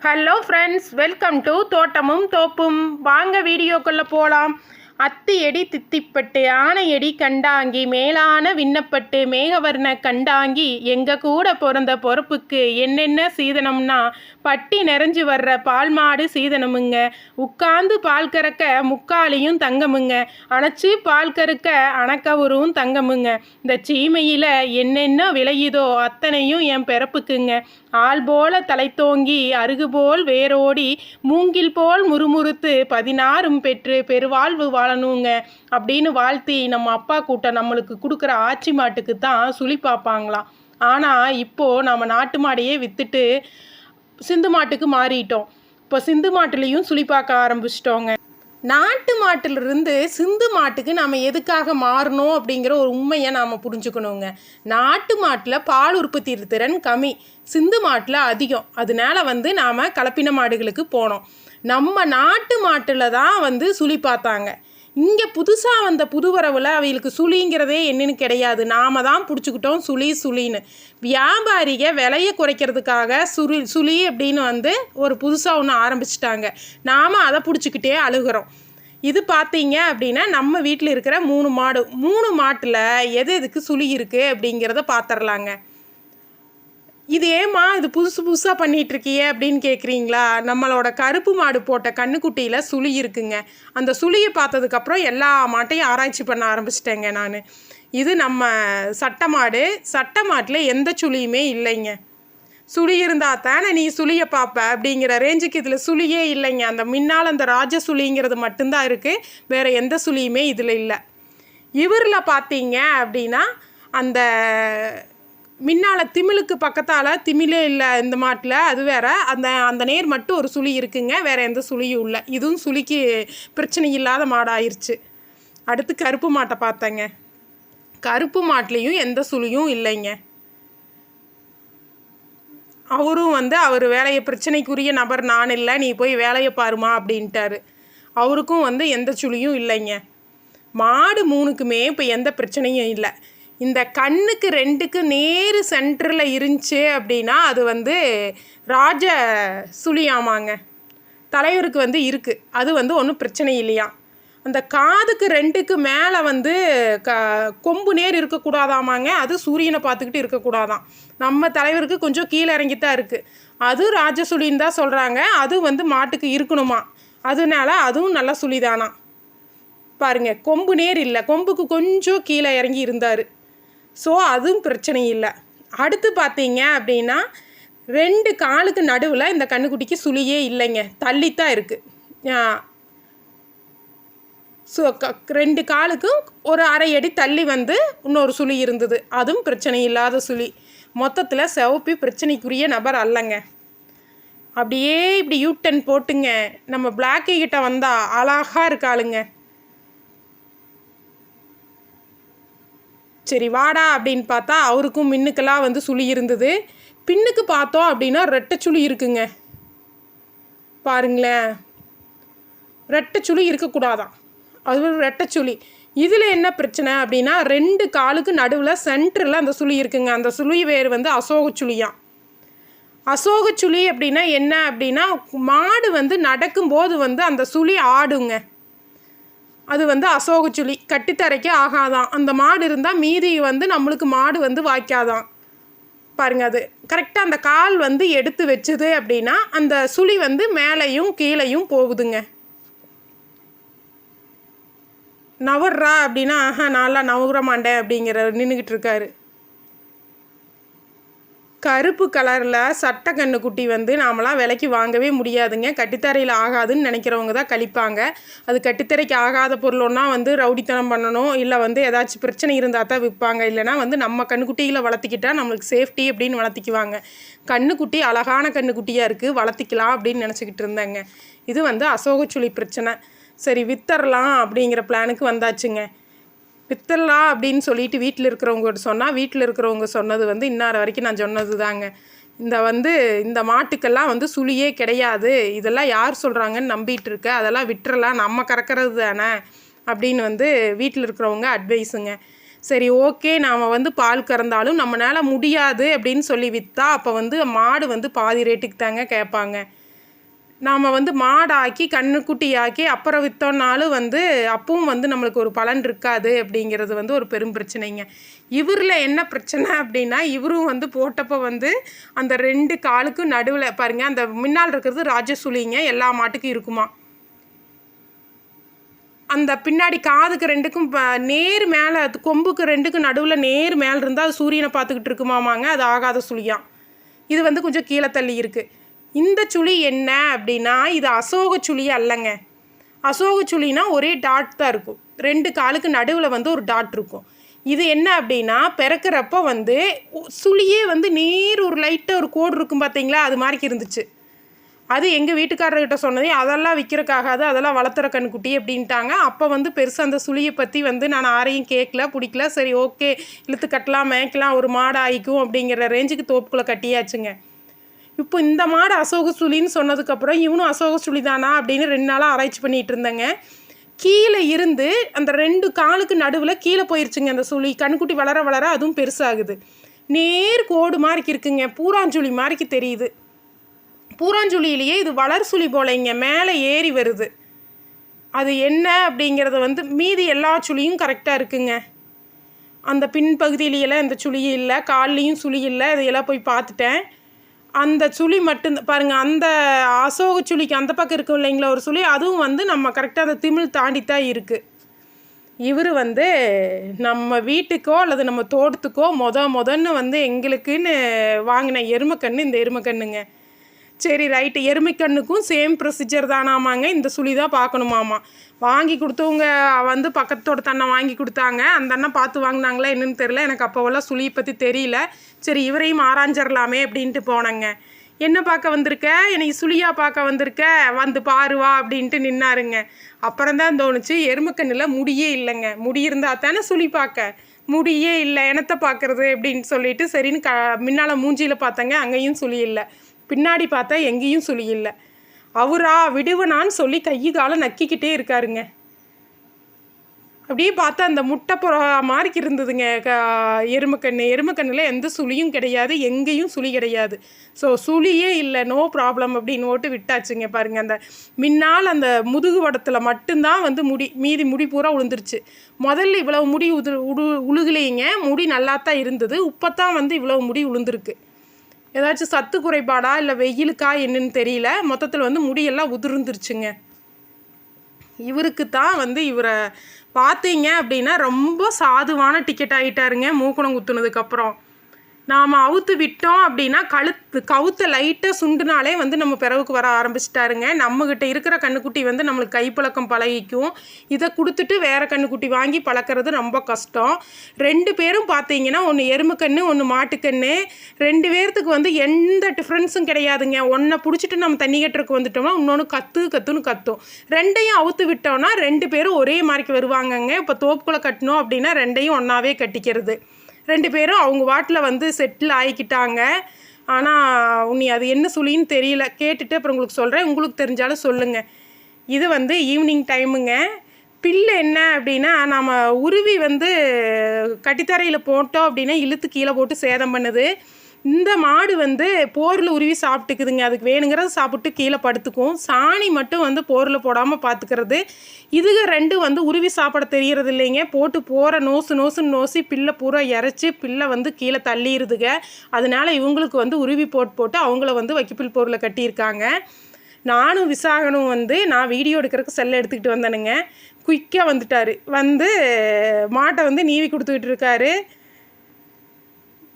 Hello friends welcome to தோட்டமும் தோப்பும். வாங்க வீடியோக்குள்ளே போகலாம் அத்து எடி தித்திப்பட்டு ஆனையடி கண்டாங்கி மேலான விண்ணப்பட்டு மேகவர்ண கண்டாங்கி எங்க கூட பிறந்த பொறுப்புக்கு என்னென்ன சீதனம்னா பட்டி நிறைஞ்சு வர்ற பால் மாடு சீதனமுங்க. உட்காந்து பால் கறக்க முக்காலியும் தங்கமுங்க. அணைச்சி பால் கறக்க அணக்கவரும் தங்கமுங்க. இந்த சீமையில் என்னென்ன விளையுதோ அத்தனையும் என் பிறப்புக்குங்க. ஆள் போல தலைத்தோங்கி அருகு போல் வேரோடி மூங்கில் போல் முறுமுறுத்து பதினாறும் பெற்று பெருவாழ்வு வாழணுங்க அப்படின்னு வாழ்த்தி நம்ம அப்பா கூட்டம் நம்மளுக்கு கொடுக்குற ஆச்சி மாட்டுக்கு தான் சுழி பார்ப்பாங்களாம் ஆனால் இப்போது நம்ம நாட்டு மாடையே விற்றுட்டு சிந்து மாட்டுக்கு மாறிட்டோம். இப்போ சிந்து மாட்டுலேயும் சுழி பார்க்க ஆரம்பிச்சிட்டோங்க. நாட்டு மாட்டிலிருந்து சிந்து மாட்டுக்கு நாம் எதுக்காக மாறணும் அப்படிங்கிற ஒரு உண்மையை நாம் புரிஞ்சுக்கணுங்க. நாட்டு மாட்டில் பால் உற்பத்தி திறன் கம்மி சிந்து மாட்டில் அதிகம். அதனால வந்து நாம் கலப்பின மாடுகளுக்கு போனோம். நம்ம நாட்டு மாட்டில் தான் வந்து சுழி பார்த்தாங்க. இங்கே புதுசாக வந்த புதுவரவில் அவைகளுக்கு சுழிங்கிறதே என்னன்னு கிடையாது. நாம தான் பிடிச்சிக்கிட்டோம். சுழி சுழின்னு. வியாபாரிக விலையை குறைக்கிறதுக்காக சுழி சுழி அப்படின்னு வந்து ஒரு புதுசாக ஒன்று ஆரம்பிச்சிட்டாங்க. நாம் அதை பிடிச்சிக்கிட்டே அழுகிறோம். இது பார்த்தீங்க அப்படின்னா நம்ம வீட்டில் இருக்கிற மூணு மாடு மூணு மாட்டில் எது எதுக்கு சுழி இருக்குது அப்படிங்கிறத பார்த்துடலாங்க இது ஏமா இது புதுசு புதுசாக பண்ணிகிட்ருக்கியே இருக்கியே அப்படின்னு கேட்குறீங்களா நம்மளோட கருப்பு மாடு போட்ட கண்ணுக்குட்டியில் சுழி இருக்குங்க. அந்த சுழியை பார்த்ததுக்கப்புறம் எல்லா மாட்டையும் ஆராய்ச்சி பண்ண ஆரம்பிச்சிட்டேங்க நான். இது நம்ம சட்டை மாடு. சட்டை மாட்டில் எந்த சுழியுமே இல்லைங்க. சுழி இருந்தால் தானே நீ சுழியை பார்ப்ப அப்படிங்கிற ரேஞ்சுக்கு இதில் சுழியே இல்லைங்க. அந்த முன்னால் அந்த ராஜ சுழிங்கிறது மட்டும்தான் இருக்குது வேறு எந்த சுழியுமே இதில் இல்லை. இவரில் பார்த்தீங்க அப்படின்னா அந்த முன்னால் திமிழுக்கு பக்கத்தால் திமிழே இல்லை இந்த மாட்டில் அது வேற. அந்த அந்த நேர் மட்டும் ஒரு சுழி இருக்குங்க வேறு எந்த சுழியும் இல்லை. இதுவும் சுழிக்கு பிரச்சனை இல்லாத மாடாயிருச்சு. அடுத்து கருப்பு மாட்டை பார்த்தேங்க. கருப்பு மாட்லேயும் எந்த சுழியும் இல்லைங்க. அவரும் வந்து அவர் வேலையை பிரச்சனைக்குரிய நபர் நான் இல்லை நீ போய் வேலையை பாருமா அப்படின்ட்டாரு. அவருக்கும் வந்து எந்த சுழியும் இல்லைங்க. மாடு மூணுக்குமே இப்போ எந்த பிரச்சனையும் இல்லை. இந்த கண்ணுக்கு ரெண்டுக்கு நேரு சென்டரில் இருந்துச்சு அப்படின்னா அது வந்து ராஜ சுழியாமாங்க. தலைவருக்கு வந்து இருக்குது அது வந்து ஒன்றும் பிரச்சனை இல்லையா? அந்த காதுக்கு ரெண்டுக்கு மேலே வந்து க கொம்பு நேர் இருக்கக்கூடாதாமாங்க அது சூரியனை பார்த்துக்கிட்டு இருக்கக்கூடாதாம் நம்ம தலைவருக்கு கொஞ்சம் கீழே இறங்கித்தான் இருக்குது அது ராஜசுழின்னு தான் சொல்கிறாங்க அது வந்து மாட்டுக்கு இருக்கணுமா? அதனால அதுவும் நல்ல சுழிதானா? பாருங்க கொம்பு நேர் இல்லை. கொம்புக்கு கொஞ்சம் கீழே இறங்கி இருந்தார். ஸோ அதுவும் பிரச்சனை இல்லை அடுத்து பார்த்தீங்க அப்படின்னா ரெண்டு காலுக்கு நடுவில் இந்த கண்ணுக்குட்டிக்கு சுழியே இல்லைங்க. தள்ளித்தான் இருக்குது ஸோ க ரெண்டு காலுக்கும் ஒரு அரை அடி தள்ளி வந்து இன்னொரு சுழி இருந்தது. அதுவும் பிரச்சனை இல்லாத சுழி. மொத்தத்தில் சிவப்பி பிரச்சனைக்குரிய நபர் அல்லங்க. அப்படியே இப்படி யூட்டன் போட்டுங்க. நம்ம பிளாக்கி கிட்ட வந்தால் அழகாக இருக்காளுங்க. சரி வாடா அப்படின்னு பார்த்தா அவருக்கும் மின்னுக்கெல்லாம் வந்து சுழி இருந்தது. பின்னுக்கு பார்த்தோம் அப்படின்னா ரெட்டை சுழி இருக்குங்க. பாருங்களேன். ரெட்டை சுழி இருக்கக்கூடாதான். அது ரெட்டை சுழி. இதில் என்ன பிரச்சனை அப்படின்னா ரெண்டு காலுக்கு நடுவில் சென்டரில் அந்த சுழி இருக்குங்க. அந்த சுழி வேர் வந்து அசோக சுழியாம். அசோக சுழி அப்படின்னா என்ன அப்படின்னா மாடு வந்து நடக்கும்போது வந்து அந்த சுழி ஆடுங்க. அது வந்து அசோக சுழி ஆகாதான். அந்த மாடு இருந்தால் மீதி வந்து நம்மளுக்கு மாடு வந்து வாய்க்காதான். பாருங்கள் அது. கரெக்டாக அந்த கால் வந்து எடுத்து வச்சுது அப்படின்னா அந்த சுழி வந்து மேலேயும் கீழேயும் போகுதுங்க. நவர்றா அப்படின்னா ஆஹா நான்லாம் நவர மாட்டேன் அப்படிங்கிற நின்றுக்கிட்டு இருக்காரு. கருப்பு கலரில் சட்டை கண்ணுக்குட்டி வந்து நாமலாம் விலைக்கு வாங்கவே முடியாதுங்க. கட்டித்தரையில் ஆகாதுன்னு நினைக்கிறவங்க தான் கழிப்பாங்க. அது கட்டித்தரைக்கு ஆகாத பொருளொன்னா வந்து ரவுடித்தனம் பண்ணணும் இல்லை வந்து ஏதாச்சும் பிரச்சனை இருந்தால் தான் விற்பாங்க. இல்லைனா வந்து நம்ம கண்ணுக்குட்டிகளை வளர்த்திக்கிட்டா நம்மளுக்கு சேஃப்டி அப்படின்னு வளர்த்திக்குவாங்க. கண்ணுக்குட்டி அழகான கண்ணுக்குட்டியாக இருக்குது வளர்த்திக்கலாம் அப்படின்னு நினச்சிக்கிட்டு இருந்தேங்க. இது வந்து அசோகச்சுழி பிரச்சனை. சரி வித்தரலாம் அப்படிங்கிற பிளானுக்கு வந்தாச்சுங்க. வித்தரலாம் அப்படின்னு சொல்லிட்டு வீட்டில் இருக்கிறவங்க சொன்னால் வீட்டில் இருக்கிறவங்க சொன்னது வந்து இன்னார வரைக்கும் நான் சொன்னது தாங்க இந்த வந்து இந்த மாட்டுக்கெல்லாம் வந்து சுழியே கிடையாது. இதெல்லாம் யார் சொல்கிறாங்கன்னு நம்பிட்டு இருக்க? அதெல்லாம் விட்டுறலாம் நம்ம கறக்கிறது தானே? அப்படின்னு வந்து வீட்டில் இருக்கிறவங்க அட்வைஸுங்க சரி ஓகே நாம் வந்து பால் கறந்தாலும் நம்மளால் முடியாது அப்படின்னு சொல்லி விற்றா அப்போ வந்து மாடு வந்து பாதி ரேட்டுக்கு தாங்க கேட்பாங்க. நாம் வந்து மாடாக்கி கண்ணுக்குட்டி ஆக்கி அப்புறம் விற்றோன்னாலும் வந்து அப்பவும் வந்து நம்மளுக்கு ஒரு பலன் இருக்காது அப்படிங்கிறது வந்து ஒரு பெரும் பிரச்சனைங்க. இவரில் என்ன பிரச்சனை அப்படின்னா இவரும் வந்து போட்டப்போ வந்து அந்த ரெண்டு காலுக்கும் நடுவில் பாருங்கள் அந்த முன்னால் இருக்கிறது ராஜசுலிங்க எல்லா மாட்டுக்கும் இருக்குமா? அந்த பின்னாடி காதுக்கு ரெண்டுக்கும் ப- நேர் மேலே அது கொம்புக்கு ரெண்டுக்கும் நடுவில் நேர் மேலே இருந்தால் அது சூரியனை பார்த்துக்கிட்டு இருக்குமாமாங்க அது ஆகாத சுழியாம். இது வந்து கொஞ்சம் கீழே தள்ளி இருக்குது இந்த சுழி என்ன அப்படின்னா இது அசோக சுழி அல்லங்க. அசோக சுழினா ஒரே டாட் தான் இருக்கும். ரெண்டு காலுக்கு நடுவில் வந்து ஒரு டாட் இருக்கும். இது என்ன அப்படின்னா பிறக்கிறப்ப வந்து சுழியே வந்து நேர் ஒரு லைட்டாக ஒரு கோடு இருக்கும் பார்த்தீங்களா அது மாதிரி இருந்துச்சு. அது எங்கள் வீட்டுக்காரர்கிட்ட சொன்னதே அதெல்லாம் விற்கிறக்காகாது அதெல்லாம் வளர்த்துற கண்குட்டி அப்படின்ட்டாங்க. அப்போ வந்து பெருசாக அந்த சுழியை பற்றி வந்து நான் யாரையும் கேட்கல பிடிக்கல. சரி ஓகே இழுத்து கட்டலாம் மேய்க்கலாம் ஒரு மாடு ஆயிக்கும் அப்படிங்கிற ரேஞ்சுக்கு தோப்புக்குள்ளே கட்டியாச்சுங்க. இப்போ இந்த மாடு அசோக சுழின்னு சொன்னதுக்கப்புறம் இவனும் அசோக சுழி தானா அப்படின்னு ரெண்டு நாளாக ஆராய்ச்சி பண்ணிகிட்டு இருந்தேங்க. கீழே இருந்து அந்த ரெண்டு காலுக்கு நடுவில் கீழே போயிருச்சுங்க அந்த சுழி. கண்குட்டி வளர வளர அதுவும் பெருசாகுது. நேர் கோடு மாதிரிக்கு இருக்குங்க. பூராஞ்சுழி மாதிரிக்கு தெரியுது. பூராஞ்சுழியிலேயே இது வளர் சுழி போலைங்க. மேலே ஏறி வருது. அது என்ன அப்படிங்கிறத வந்து மீதி எல்லா சுழியும் கரெக்டாக இருக்குங்க. அந்த பின்பகுதியிலையெல்லாம் இந்த சுழி இல்லை. கால்லையும் சுழி இல்லை. இதையெல்லாம் போய் பார்த்துட்டேன். அந்த சுழி மட்டும் பாருங்கள் அந்த அசோக சுழிக்கு அந்த பக்கம் இருக்கும் இல்லைங்களா ஒரு சுழி அதுவும் வந்து நம்ம கரெக்டாக அந்த திமிழ் தாண்டி தான் இருக்குது இவர் வந்து நம்ம வீட்டுக்கோ அல்லது நம்ம தோட்டத்துக்கோ மொத மொதன்னு வந்து எங்களுக்குன்னு வாங்கின எருமைக்கன்று இந்த எருமக்கண்ணுங்க சரி ரைட்டு எருமைக்கண்ணுக்கும் சேம் ப்ரொசீஜர் தானாமாங்க. இந்த சுழி தான் பார்க்கணுமாமா. வாங்கி கொடுத்தவங்க வந்து பக்கத்தோட தன்னை வாங்கி கொடுத்தாங்க. அந்த அண்ணன் பார்த்து வாங்கினாங்களா என்னன்னு தெரில எனக்கு அப்போவெல்லாம் சுழியை பற்றி தெரியல. சரி இவரையும் ஆராய்ஞ்சிடலாமே அப்படின்ட்டு போனேங்க. என்ன பார்க்க வந்திருக்க? என்னை சுழியாக பார்க்க வந்திருக்க? வந்து பாரு வா அப்படின்ட்டு நின்னாருங்க. அப்புறம் தான் தோணுச்சு எருமக்கண்ணில் முடியே இல்லைங்க. முடி இருந்தால் தானே சுழி பார்க்க? முடியே இல்லை எனத்தை பார்க்குறது அப்படின்னு சொல்லிட்டு சரின்னு க முன்னால் மூஞ்சியில் பார்த்தேங்க. அங்கேயும் சுழி இல்லை. பின்னாடி பார்த்தா எங்கேயும் சுழி இல்லை. அவரா விடுவனான்னு சொல்லி கை காலை நக்கிக்கிட்டே இருக்காருங்க. அப்படியே பார்த்தா அந்த முட்டை புறா மாதிரி இருந்ததுங்க. க எருமக்கண்ணு எருமக்கண்ணில் எந்த சுழியும் கிடையாது எங்கேயும் சுழி கிடையாது. ஸோ சுழியே இல்லை. நோ ப்ராப்ளம் அப்படின்னு ஓட்டு விட்டாச்சுங்க பாருங்கள் அந்த முன்னால் அந்த முதுகு வடத்தில் மட்டும்தான் வந்து முடி மீதி முடி பூரா உளுந்துருச்சு. முதல்ல இவ்வளவு முடி உது உடு உழுகலைங்க. முடி நல்லா தான் இருந்தது. தான் வந்து இவ்வளவு முடி உளுந்துருக்கு. ஏதாச்சும் சத்து குறைபாடா இல்லை வெயிலுக்கா என்னன்னு தெரியல. மொத்தத்தில் வந்து முடியெல்லாம் உதிர்ந்துருச்சுங்க. இவருக்கு தான் வந்து இவரை பார்த்தீங்க அப்படின்னா ரொம்ப சாதுவான டிக்கெட் ஆகிட்டாருங்க மூக்கணம் குத்துனதுக்கப்புறம் நாம் அவுத்து விட்டோம் அப்படின்னா கழுத்து கவுத்தை லைட்டாக சுண்டுனாலே வந்து நம்ம பிறவுக்கு வர ஆரம்பிச்சிட்டாருங்க. நம்மக்கிட்ட இருக்கிற கண்ணுக்குட்டி வந்து நம்மளுக்கு கைப்பழக்கம் பழகிக்கும். இதை கொடுத்துட்டு வேறு கண்ணுக்குட்டி வாங்கி பழக்கிறது ரொம்ப கஷ்டம். ரெண்டு பேரும் பார்த்தீங்கன்னா ஒன்று எருமைக்கண்ணு ஒன்று மாட்டுக்கண்ணு ரெண்டு பேர்த்துக்கு வந்து எந்த டிஃப்ரென்ஸும் கிடையாதுங்க. ஒன்றை பிடிச்சிட்டு நம்ம தண்ணி கட்டுறதுக்கு வந்துட்டோம்னா இன்னொன்று கத்து கத்துன்னு கத்தும். ரெண்டையும் அவுத்து விட்டோம்னா ரெண்டு பேரும் ஒரே மாதிரிக்கு வருவாங்கங்க. இப்போ தோப்புக்குள்ளே கட்டணும் அப்படின்னா ரெண்டையும் ஒன்றாவே கட்டிக்கிறது. ரெண்டு பேரும் அவங்க வாட்டில் வந்து செட்டில் ஆகிக்கிட்டாங்க ஆனால் உன்னி அது என்ன சொல்லின்னு தெரியல. கேட்டுட்டு அப்புறம் உங்களுக்கு சொல்கிறேன் உங்களுக்கு தெரிஞ்சாலும் சொல்லுங்கள் இது வந்து ஈவினிங் டைமுங்க பில்லு என்ன அப்படின்னா நம்ம உருவி வந்து கட்டித்தரையில் போட்டோம் அப்படின்னா இழுத்து கீழே போட்டு சேதம் பண்ணுது. இந்த மாடு வந்து போரில் உருவி சாப்பிட்டுக்குதுங்க. அதுக்கு வேணுங்கிறத சாப்பிட்டு கீழே படுத்துக்கும். சாணி மட்டும் வந்து போரில் போடாமல் பார்த்துக்கிறது இதுக ரெண்டும் வந்து உருவி சாப்பிட தெரியறது இல்லைங்க. போட்டு போகிற நோசு நோசுன்னு நோசி பில்லை பூரா இறச்சி பில்லை வந்து கீழே தள்ளிடுதுங்க அதனால இவங்களுக்கு வந்து உருவி போட்டு போட்டு அவங்கள வந்து வைக்கப்பில் போரில் கட்டியிருக்காங்க. நானும் விசாகனும் வந்து நான் வீடியோ எடுக்கிறதுக்கு செல்லை எடுத்துக்கிட்டு வந்தேனுங்க. குயிக்காக வந்துட்டார். வந்து மாட்டை வந்து நீவி கொடுத்துக்கிட்டு இருக்காரு.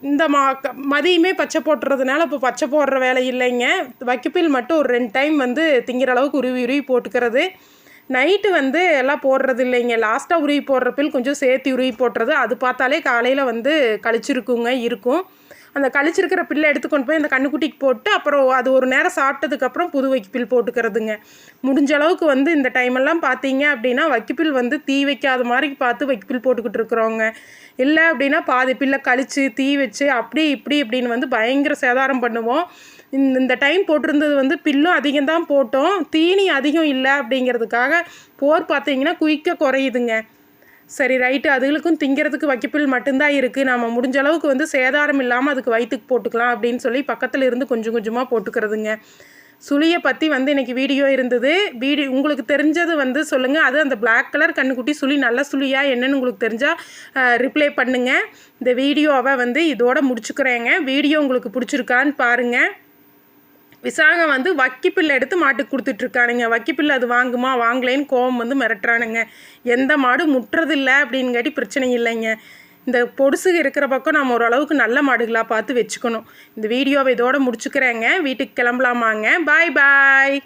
இந்த மா க- மதியமே பச்சை போட்டுறதுனால இப்போ பச்சை போடுற வேலை இல்லைங்க. வைக்கப்பில் மட்டும் ஒரு ரெண்டு டைம் வந்து திங்கிற அளவுக்கு உருவி உருவி போட்டுக்கிறது. நைட்டு வந்து எல்லாம் போடுறது இல்லைங்க. லாஸ்ட்டாக உருவி போடுற பில் கொஞ்சம் சேர்த்து உருவி போட்டுறது. அது பார்த்தாலே காலையில் வந்து கழிச்சிருக்குங்க இருக்கும். அந்த கழிச்சிருக்கிற பில்லை எடுத்து கொண்டு போய் அந்த கண்ணுக்குட்டிக்கு போட்டு அப்புறம் அது ஒரு நேரம் சாப்பிட்டதுக்கப்புறம் புது வைக்கப்பில் போட்டுக்கிறதுங்க. முடிஞ்ச அளவுக்கு வந்து இந்த டைமெல்லாம் பார்த்தீங்க அப்படின்னா வைக்கப்பில் வந்து தீ வைக்காத மாதிரி பார்த்து வைக்கப்பில் போட்டுக்கிட்டு இருக்கிறோங்க இல்லை அப்படின்னா பாதி பில்லை கழிச்சு தீ வச்சு அப்படி இப்படி இப்படின்னு வந்து பயங்கர சேதாரம் பண்ணுவோம். இந்த இந்த டைம் போட்டிருந்தது வந்து பில்லும் அதிகம்தான் போட்டோம். தீனி அதிகம் இல்லை அப்படிங்கிறதுக்காக போர் பார்த்தீங்கன்னா குயிக்காக குறையுதுங்க. சரி ரைட்டு அதுகளுக்கும் திங்கிறதுக்கு வைக்கப்பில் மட்டும்தான் இருக்குது நம்ம முடிஞ்ச அளவுக்கு வந்து சேதாரம் இல்லாமல் அதுக்கு வயிற்றுக்கு போட்டுக்கலாம் அப்படின்னு சொல்லி பக்கத்தில் இருந்து கொஞ்சம் கொஞ்சமாக போட்டுக்கிறதுங்க. சுழியை பற்றி வந்து இன்றைக்கி வீடியோ இருந்தது. வீடியோ உங்களுக்கு தெரிஞ்சது வந்து சொல்லுங்கள் அது அந்த பிளாக் கலர் கண்ணுக்குட்டி சுழி நல்ல சுழியா என்னென்னு உங்களுக்கு தெரிஞ்சால் ரிப்ளை பண்ணுங்கள் இந்த வீடியோவை வந்து இதோட முடிச்சுக்கிறேங்க. வீடியோ உங்களுக்கு பிடிச்சிருக்கான்னு பாருங்கள் விசாகம் வந்து வக்கிப்பில் எடுத்து மாட்டுக்கு கொடுத்துட்ருக்கானுங்க. வக்கிப்பில் அது வாங்குமா? வாங்கலேன்னு கோவம் வந்து மிரட்டுறானுங்க. எந்த மாடு முட்டுறதில்ல அப்படின்னு கேட்டி பிரச்சனை இல்லைங்க. இந்த பொடுசு இருக்கிற பக்கம் நம்ம ஓரளவுக்கு நல்ல மாடுகளாக பார்த்து வச்சுக்கணும். இந்த வீடியோவை இதோடு முடிச்சுக்கிறேங்க. வீட்டுக்கு கிளம்பலாமாங்க. பாய் பாய்